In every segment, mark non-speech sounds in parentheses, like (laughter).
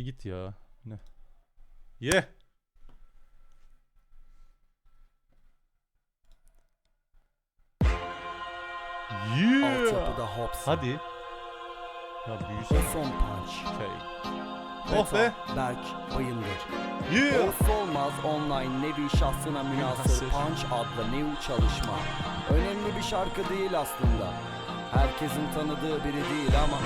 bir git ya. Ne? Ye. Yeah. Hops. Hadi. Ya büyüsene. Son Punch. Şey. Oh be. Berk Bayındır. Yeah. Olsa olmaz online nevi şahsına münasır. Punch adlı new çalışma. Önemli bir şarkı değil aslında. Herkesin tanıdığı biri değil ama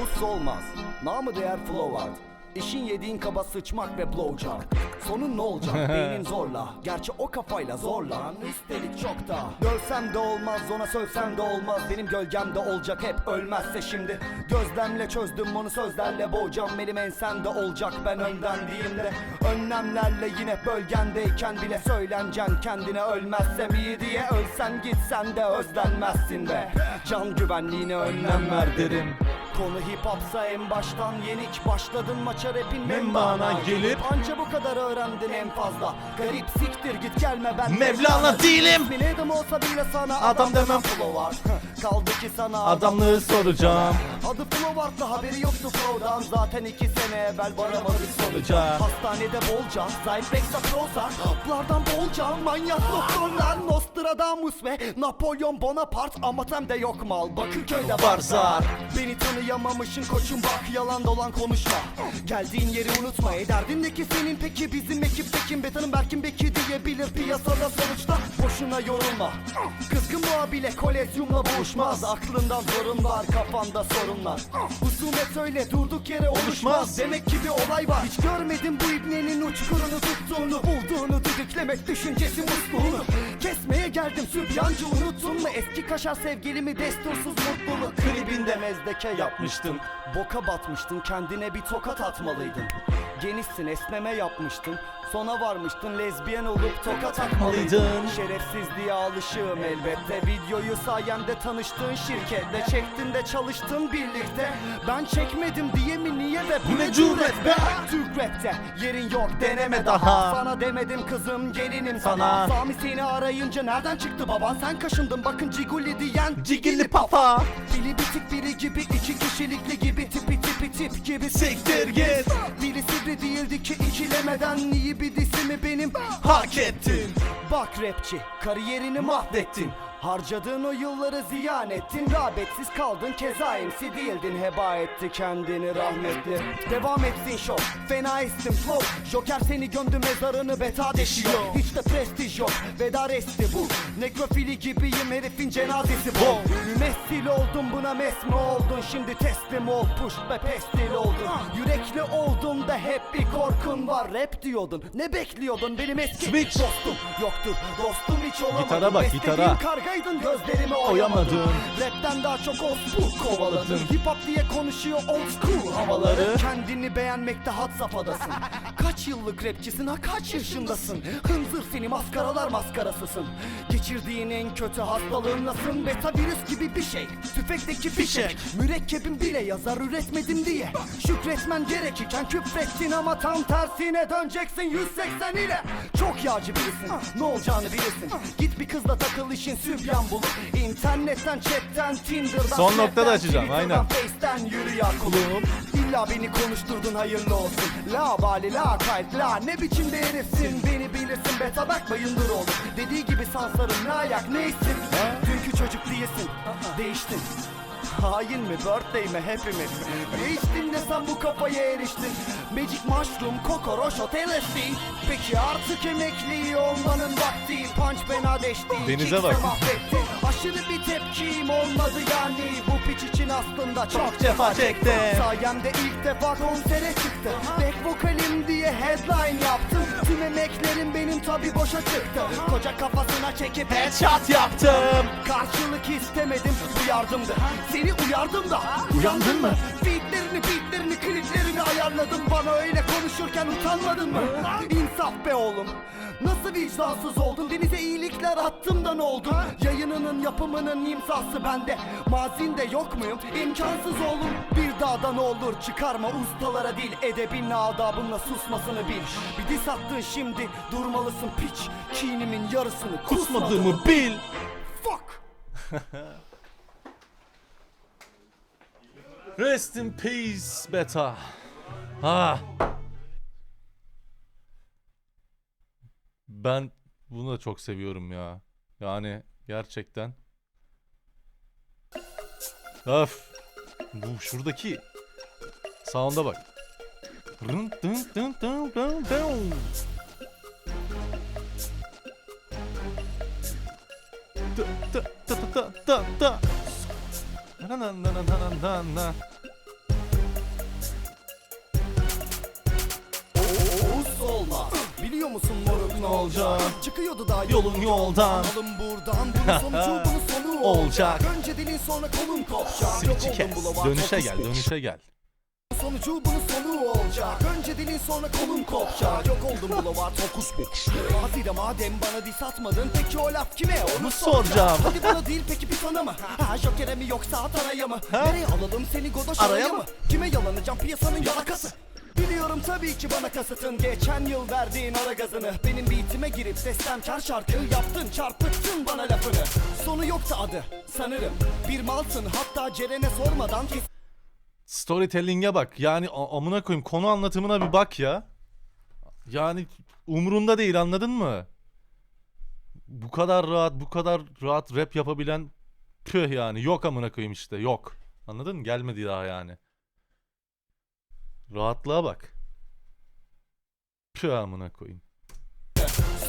Olsa olmaz. Namı değer flow art. İşin yediğin kaba sıçmak ve blowjob. Sonun ne olacak? (laughs) Beynin zorla. Gerçi o kafayla zorla. Üstelik çok da. Dövsem de olmaz ona sövsem de olmaz. Benim gölgemde olacak hep ölmezse şimdi. Gözlemle çözdüm onu sözlerle boğacağım. Benim ensemde olacak ben önden de Önlemlerle yine bölgendeyken bile söylencen Kendine ölmezsem iyi diye Ölsen gitsen de özlenmezsin be. Can güvenliğine önlem ver derim Konu hip hopsa en baştan yenik Başladın maça rapin Membana gelip Anca bu kadar öğrendin en fazla. Garip siktir git gelme ben Mevlana değilim. Adam olsa bile sana Adam demem. flow var. (laughs) Kaldı ki sana Adamlığı soracağım. Adı Flow haberi yoktu Flow'dan. Zaten iki sene evvel varamadık sonuca. Hastanede bolca Zypexa Prozac Haplardan bolca Manyak doktorlar. Nostradamus ve Napolyon Bonaparte. Amatem'de yok mal Bakırköy'de var zar. Beni tanıyamamışın koçum bak Yalan dolan konuşma. Geldiğin yeri unutma Ederdindeki senin? Peki bizim ekipte kim Betanın Berkin Beki diyebilir piyasada sonuçta. Boşuna yorulma. Kızgın boğa bile kolezyumla boğuşmaz Aklından zorun var kafanda sorunlar. Husumet öyle durduk yere oluşmaz. Demek ki bir olay var. Hiç görmedim bu ibnenin uçkurunu tuttuğunu. Bulduğunu düdüklemek düşüncesi musluğunu Kesmeye geldim sübyancı unuttun mu? Eski kaşar sevgilimi destursuz mutluluk. Klibinde mezdeke yapmıştın? Boka batmıştın kendine bir tokat atmalıydın. Genişsin esneme yapmıştın Sona varmıştın lezbiyen olup tokat atmalıydın Atmalıydın. Şerefsizliğe alışığım elbette Videoyu sayemde tanıştığın şirketle Çektin de çalıştın birlikte Ben çekmedim diye mi niye ve bu, ne cüret be? Türk rapte yerin yok deneme daha. Sana demedim kızım gelinim sana. Sami seni arayınca nereden çıktı baban sen kaşındın bakın ciguli diyen Cigilli papa. Biri bitik biri gibi iki kişilikli gibi tipi tipi tip gibi Siktir git. Ki ikilemeden iyi bir disimi benim Hak ettin. Bak rapçi kariyerini mahvettin. Harcadığın o yılları ziyan ettin. Rağbetsiz kaldın keza MC değildin. Heba etti kendini rahmetli. Devam etsin show Fena estim flow. Joker seni gömdü mezarını beta deşiyor Hiç de prestij yok Veda resti bu. Nekrofili gibiyim herifin cenazesi bu. Mümessil oldun buna mes mi oldun. Şimdi teslim ol push ve pestil oldun. Yürekli oldum da hep bir korkun var. Rap diyordun ne bekliyordun? Benim eski Switch. dostum Yoktur. Dostum hiç olamadım. Gitara bak, gitara. kargaydın gözlerimi oyamadın Rapten daha çok old school kovaladın. Hip hop diye konuşuyor old school havaları. Kendini beğenmekte had safhadasın. Kaç yıllık rapçisin ha kaç yaşındasın? Hınzır seni maskaralar maskarasısın. Geçirdiğin en kötü hastalığın nasıl? Beta virüs gibi bir şey. Tüfekteki fişek Mürekkebin bile yazar üretmedim diye. Şükretmen gerekirken küfrettin ama tam tersine döneceksin 180 ile. Çok yağcı birisin. Ne olacağını bilirsin. Git bir kızla takıl işin sübyan bulup İnternetten chatten Tinder'dan Son noktada Snap'ten, açacağım, aynen. Face'ten yürü ya kulum. İlla beni konuşturdun hayırlı olsun. La bali la kayıt la ne biçimde herifsin? Beni bilirsin beta bak bayındır oğlum. Dediği gibi sansarım ne ayak ne isim Dünkü çocuk değilsin değiştin Hain mi birthday mi hepimiz Değiştin de sen bu kafaya eriştin? Magic mushroom kokoroş LSD Peki artık emekli olmanın vakti. Punch fena deşti Denize bak. mahvetti. Aşırı bir tepkim olmadı yani. Bu piç için aslında çok cefa çektim. Sayemde ilk defa konsere çıktı Back vokalim diye headline yaptım. Tüm emeklerim benim tabi boşa çıktı. Koca kafasına çekip Headshot yaptım. Karşılık istemedim bu yardımdı Seni uyardım da. Uyandın mı? Beatlerini beatlerini kliplerini ayarladım. Bana öyle konuşurken utanmadın mı? İnsaf be oğlum. Nasıl vicdansız oldun? Denize iyilikler attım da ne oldu? Yayınının yapımının imzası bende. Mazinde yok muyum? İmkansız oğlum. Bir daha da ne olur çıkarma. Ustalara dil Edebin adabınla susmasını bil. Bir diss attın şimdi. Durmalısın piç. Kinimin yarısını Kusmadığımı bil. Fuck (laughs) Rest in peace beta. Ha. Ben bunu da çok seviyorum ya. Yani gerçekten. Öf. Bu şuradaki sound'a bak. Rın dın dın dın dın dın. Oğuz olmaz Biliyor musun moruk ne olacak Çıkıyordu da Yolun yoldan. Alın buradan bunun sonucu (laughs) bunun sonu Olacak. Önce dilin sonra kolun kopacak Yok oldum kes. Dönüşe gel, dönüşe gel. Sonucu bunun sonu olacak. Önce dilin sonra kolun kopacak. Yok oldum bulava tokuş bu Hadi de madem bana dis atmadın Peki o laf kime? Onu soracağım. Hadi bana değil peki bir sana mı? Ha Joker'e mi yoksa Atana'ya mı? Nereye alalım seni Godoş Araya mı? Kime yalanacağım piyasanın yalakası? Biliyorum tabii ki bana kasıtın. Geçen yıl verdiğin ara gazını. Benim beatime girip seslemkar şarkı yaptın Çarpıttın bana lafını. Sonu yoksa adı sanırım. Bir malsın hatta Ceren'e sormadan kes Storytelling'e bak. Yani amına koyayım konu anlatımına bir bak ya. Yani umrunda değil anladın mı? Bu kadar rahat, bu kadar rahat rap yapabilen püh yani yok amına koyayım işte yok. Anladın mı? Gelmedi daha yani. Rahatlığa bak. Püh amına koyayım.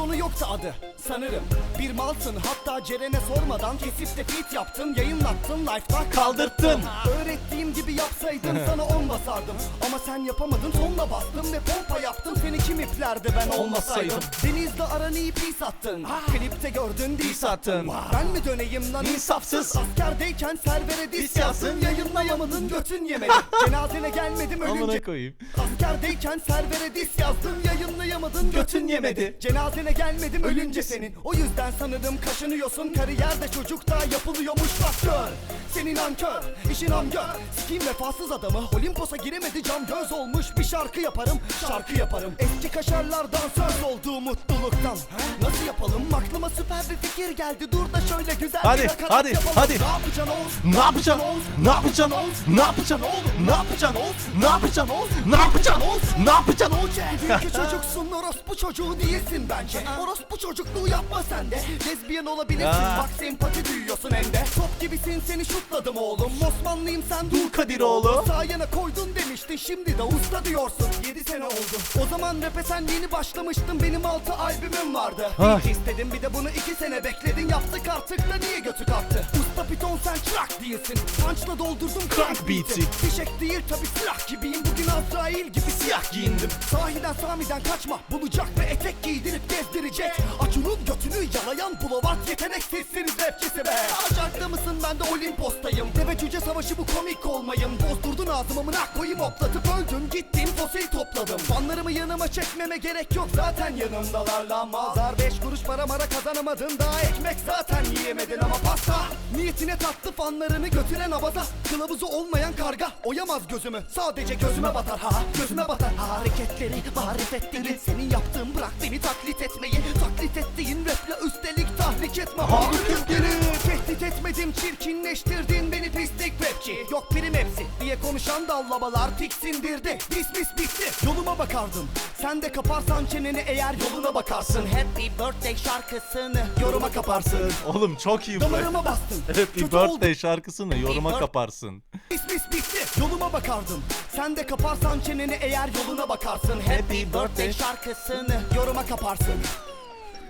Sonu yoksa adı. Sanırım Bir malsın hatta Ceren'e sormadan Kesip de feat yaptın yayınlattın life'da Kaldırttın. Öğrettiğim gibi yapsaydın sana on basardım. Ama sen yapamadın sonla bastım ve pompa yaptım Seni kim iplerdi ben olmasaydım. Denizde aranı ipi sattın. Klipte gördün diss sattın. attın. Ben mi döneyim lan? İnsafsız. Askerdeyken servere Diss yazsın. Yayınlayamadın götün yemedi. (laughs) Cenazene gelmedim ölünce Amına koyayım. Askerdeyken servere dis yazdım yayınlayamadın götün yemedi. Cenazene gelmedim ölünce senin O yüzden sanırım kaşınıyorsun Kariyerde çocukta yapılıyormuş bak gör Senin ankör işin amgör Sikiyim vefasız adamı Olimpos'a giremedi cam göz olmuş Bir şarkı yaparım şarkı yaparım Eski kaşarlardan söz oldu mutluluktan Nasıl yapalım aklıma süper bir fikir geldi Dur da şöyle güzel Hadi, bir nakarat hadi, yapalım. hadi. Ne yapacaksın Oğuz? Ne yapacaksın? Ne yapacaksın? Ne yapacaksın oğlum? Ne yapacaksın oğlum? Ne yapacaksın oğlum? Ne yapacaksın oğlum? Ne yapacaksın oğlum? Dünkü çocuksun orospu çocuğu değilsin bence Orospu çocukluğu yapma sen de. Lezbiyen olabilirsin Ya. bak sempati duyuyorsun hem de. Top gibisin seni şutladım oğlum. Osmanlıyım sen dur Kadiroğlu. Sağ yana koydun demiştin şimdi de usta diyorsun. 7 sene oldu. O zaman rap'e sen yeni başlamıştın benim 6 albümüm vardı. Ah. İlk istedim bir de bunu 2 sene bekledin. Yaptık artık da niye götü kalktı Usta piton sen çırak değilsin. Punch'la doldurdum crank beat'i. Fişek değil tabi silah gibiyim. Bugün Azrail gibi siyah giyindim. Sahiden Sami'den kaçma Bulacak ve etek giydirip gezdirecek Acun'un götünü yalayan bulovat Yeteneksizsiniz rapçisi be. Acarkta mısın? Ben de Olimpos'tayım. Deve cüce savaşı bu komik olmayın Bozdurdun ağzımı mınak koyayım hoplatıp öldüm. Gittim fosil topladım. Fanlarımı yanıma çekmeme gerek yok Zaten yanımdalar. Lan mazar Beş kuruş para mara kazanamadın Daha ekmek zaten yiyemedin ama pasta. Niyetine tattı fanlarını götüren abaza Kılavuzu olmayan karga. Oyamaz gözümü Sadece gözüme batar ha. Gözüme batar Hareketleri marifet değil Senin yaptığın bırak beni taklit etmeyi Taklit ettiğin raple üstelik tahrik etme. Hareket geri Tehdit etmedim çirkinleştirdin beni pislik rapçi. Yok prim hepsi diye konuşan dallabalar tiksindirdi. Pis pis bitti yoluma bakardım. Sen de kaparsan çeneni eğer yoluna bakarsın. Happy birthday şarkısını yoruma kaparsın. Oğlum çok iyi bu. Damarıma bastın. Happy Kötü oldu. Birthday şarkısını yoruma birth- kaparsın. Pis pis bitti yoluma bakardım Sen de kaparsan çeneni eğer yoluna bakarsın. Happy birthday şarkısını yoruma kaparsın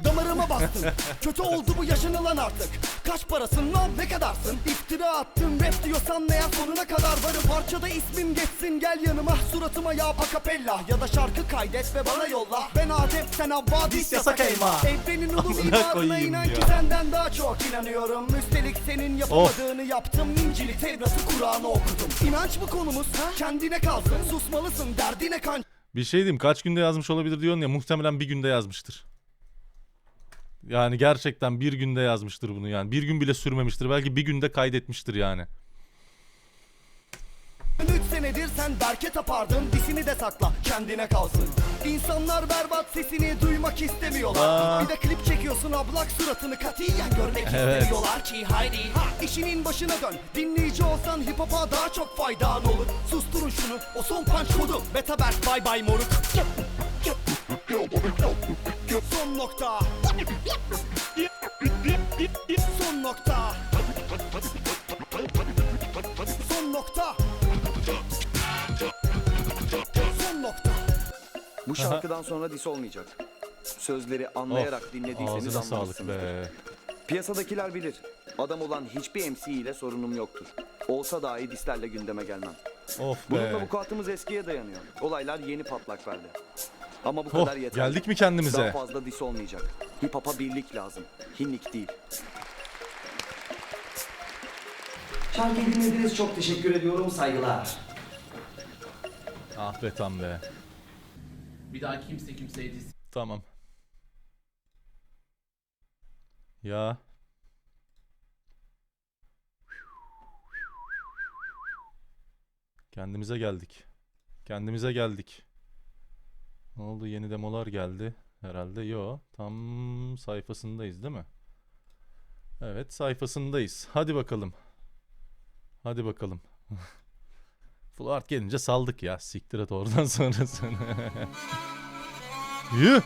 Damarıma bastın. Kötü oldu bu yaşanılan artık. Kaç parasın lan ne kadarsın? İftira attın rap diyorsan ne yap sonuna kadar varım. Parçada ismim geçsin gel yanıma. Suratıma yap akapella Ya da şarkı kaydet ve bana yolla. Ben Adem sen Abba dis yasak elma. Evrenin ulu koyayım inan ki senden daha çok inanıyorum. Üstelik senin yapamadığını yaptım. İncil'i Tevrat'ı Kur'an'ı okudum. İnanç mı konumuz? Ha? Kendine kalsın susmalısın derdine kan Bir şey diyeyim kaç günde yazmış olabilir diyorsun ya muhtemelen bir günde yazmıştır. Yani gerçekten bir günde yazmıştır bunu yani. Bir gün bile sürmemiştir. Belki bir günde kaydetmiştir yani. 3 sene nedir sen Berke tapardın Disini de sakla kendine kalsın İnsanlar berbat sesini duymak istemiyorlar Aa. Bir de klip çekiyorsun ablak suratını katiyen görmek Evet. istemiyorlar ki haydi ha işinin başına dön Dinleyici olsan hip hop'a daha çok faydan olur Susturun şunu o son punch kodu Betaberk bay bay moruk Son nokta Son nokta Son nokta Son nokta Bu şarkıdan sonra dis olmayacak. Sözleri anlayarak dinlediyseniz Ağzına sağlık anlamışsınızdır. be. Piyasadakiler bilir. Adam olan hiçbir MC ile sorunum yoktur. Olsa dahi dislerle gündeme gelmem. Of Bununla be. vukuatımız eskiye dayanıyor. Olaylar yeni patlak verdi. Ama bu Oh, kadar yeter. geldik mi Daha kendimize? fazla dis olmayacak. Hip hop'a birlik lazım. Hinlik değil. Şarkı dinlediğiniz çok teşekkür ediyorum. Saygılar. Ah be tam be. Bir daha kimse kimseye diz Tamam. Ya. Kendimize geldik. Kendimize geldik. Ne oldu? Yeni demolar geldi. Herhalde yo. Tam sayfasındayız değil mi? Evet sayfasındayız. Hadi bakalım. Hadi bakalım. (laughs) Full art gelince saldık ya. Siktir et oradan (laughs) sonrasını. Yuh!